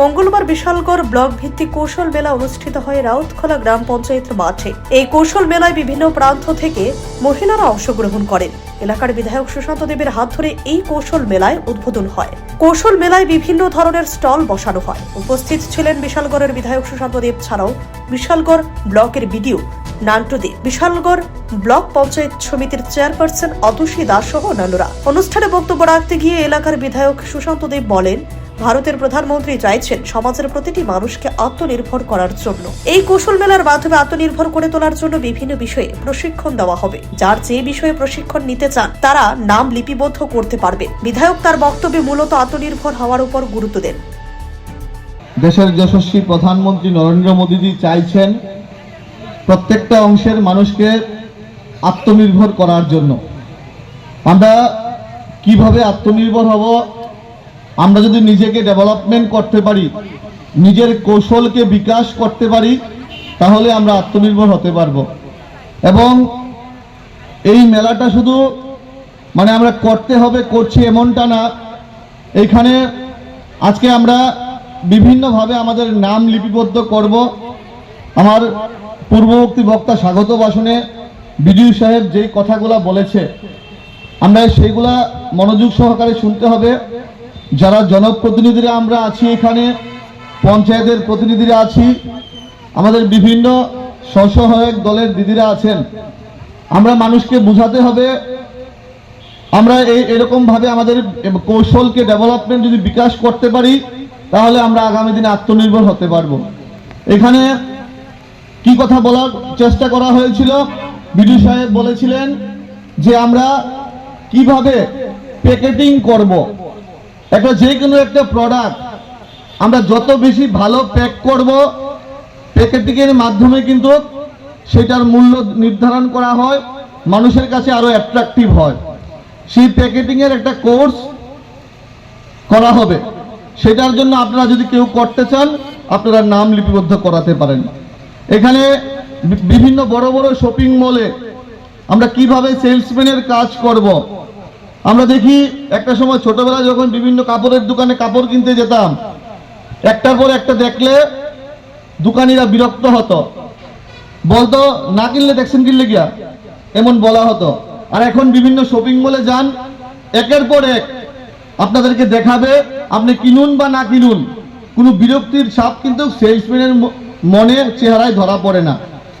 মঙ্গলবার বিশালগড় ব্লক ভিত্তিক কৌশল মেলা অনুষ্ঠিত হয় রাউতখোলা গ্রাম পঞ্চায়েত মাঠে। এই কৌশল মেলায় বিভিন্ন প্রান্ত থেকে মহিলারা অংশগ্রহণ করেন। এলাকার বিধায়ক সুশান্ত দেবের হাত ধরে এই কৌশল মেলায় উদ্বোধন হয়। কৌশল মেলায় বিভিন্ন ধরনের স্টল বসানো হয়। উপস্থিত ছিলেন বিশালগড়ের বিধায়ক সুশান্ত দেব ছাড়াও বিশালগড় ব্লকের বিডিও নান্টু দে। বিশালগড় ব্লক পঞ্চায়েত সমিতির চেয়ারপারসন অতুষী দাস সহ অন্যান্যরা। অনুষ্ঠানে বক্তব্য রাখতে গিয়ে এলাকার বিধায়ক সুশান্ত দেব বলেন ভারতের প্রধানমন্ত্রী চাইছেন সমাজের প্রতিটি মানুষকে আত্মনির্ভর করার জন্য। এই কৌশল মেলার মাধ্যমে আত্মনির্ভর করে তোলার জন্য বিভিন্ন বিষয়ে প্রশিক্ষণ দেওয়া হবে। যার যে বিষয়ে প্রশিক্ষণ নিতে চান, তারা নাম লিপিবদ্ধ করতে পারবে বিধায়ক তার বক্তব্যে মূলত আত্মনির্ভর হওয়ার উপর গুরুত্ব দেন। দেশের যশস্বী প্রধানমন্ত্রী নরেন্দ্র মোদীজি চাইছেন প্রত্যেকটা অংশের মানুষকে আত্মনির্ভর করার জন্য। আমরা কীভাবে আত্মনির্ভর হব আমরা যদি নিজেকে ডেভেলপমেন্ট করতে পারি, নিজের কৌশলকে বিকাশ করতে পারি, তাহলে আমরা আত্মনির্ভর হতে পারব। এবং এই মেলাটা শুধু মানে আমরা করতে হবে, করছি এমনটা না। এইখানে আজকে আমরা বিভিন্নভাবে আমাদের নাম লিপিবদ্ধ করব। আমার পূর্ববর্তী বক্তা স্বাগত ভাষণে বিডিও সাহেব যেই কথাগুলা বলেছে, আমরা সেইগুলা মনোযোগ সহকারে শুনতে হবে। যারা জনপ্রতিনিধিরা আমরা আছি এখানে, পঞ্চায়েতের প্রতিনিধিরা আছি, আমাদের বিভিন্ন স্বসহায়ক দলের দিদিরা আছেন। আমরা মানুষকে বোঝাতে হবে, আমরা এই এরকম ভাবে আমাদের কৌশলকে, ডেভেলপমেন্ট যদি বিকাশ করতে পারি, তাহলে আমরা আগামী দিনে আত্মনির্ভর হতে পারব। এখানে কি কথা বলার চেষ্টা করা হয়েছিল? বিডি সাহেব বলেছিলেন যে আমরা কীভাবে প্যাকেটিং করব। একটা যে কোনো একটা প্রোডাক্ট আমরা যত বেশি ভালো প্যাক করব প্যাকেটিং এর মাধ্যমে কিন্তু সেটার মূল্য নির্ধারণ করা হয়, মানুষের কাছে আরও অ্যাট্রাকটিভ হয় সেই প্যাকেটিং এর একটা কোর্স করা হবে সেটার জন্য আপনারা যদি কেউ করতে চান, আপনারা নাম লিপিবদ্ধ করাতে পারেন এখানে বিভিন্ন বড় বড় শপিং মলে আমরা কীভাবে সেলসম্যানের কাজ করব। আমরা দেখি একটা সময় ছোটবেলা যখন বিভিন্ন কাপড়ের দোকানে কাপড় কিনতে যেতাম, একটার পর একটা দেখলে দোকানিরা বিরক্ত হতো। বলতো, না কিনলে দেখছেন কিনলে গিয়া। এমন বলা হতো। আর এখন বিভিন্ন শপিং মলে যান, একের পর এক আপনাদেরকে দেখাবে, আপনি কিনুন বা না কিনুন, কোনো বিরক্তির ছাপ কিন্তু সেলসম্যানের মনে, চেহারায় ধরা পড়ে না।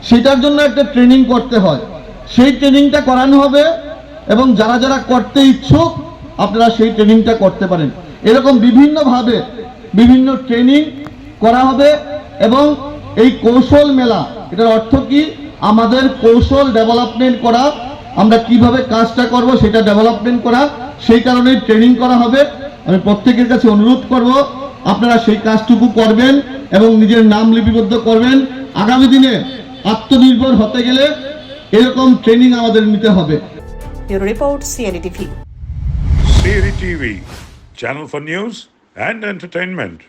সেটার জন্য একটা ট্রেনিং করতে হয়। সেই ট্রেনিংটা করানো হবে এবং যারা যারা করতে ইচ্ছুক, আপনারা সেই ট্রেনিংটা করতে পারেন। এরকম বিভিন্নভাবে বিভিন্ন ট্রেনিং করা হবে এবং এই কৌশল মেলা, এটার অর্থ কি? আমাদের কৌশল ডেভেলপমেন্ট করা, আমরা কীভাবে কাজটা করব সেটা ডেভেলপমেন্ট করা, সেই কারণে ট্রেনিং করা হবে। আমি প্রত্যেকের কাছে অনুরোধ করব, আপনারা সেই কাজটুকু করবেন এবং নিজের নাম লিপিবদ্ধ করবেন। আগামী দিনে আত্মনির্ভর হতে গেলে এরকম ট্রেনিং আমাদের নিতে হবে। Bureau Report, CNETV. CNETV, channel for news and entertainment.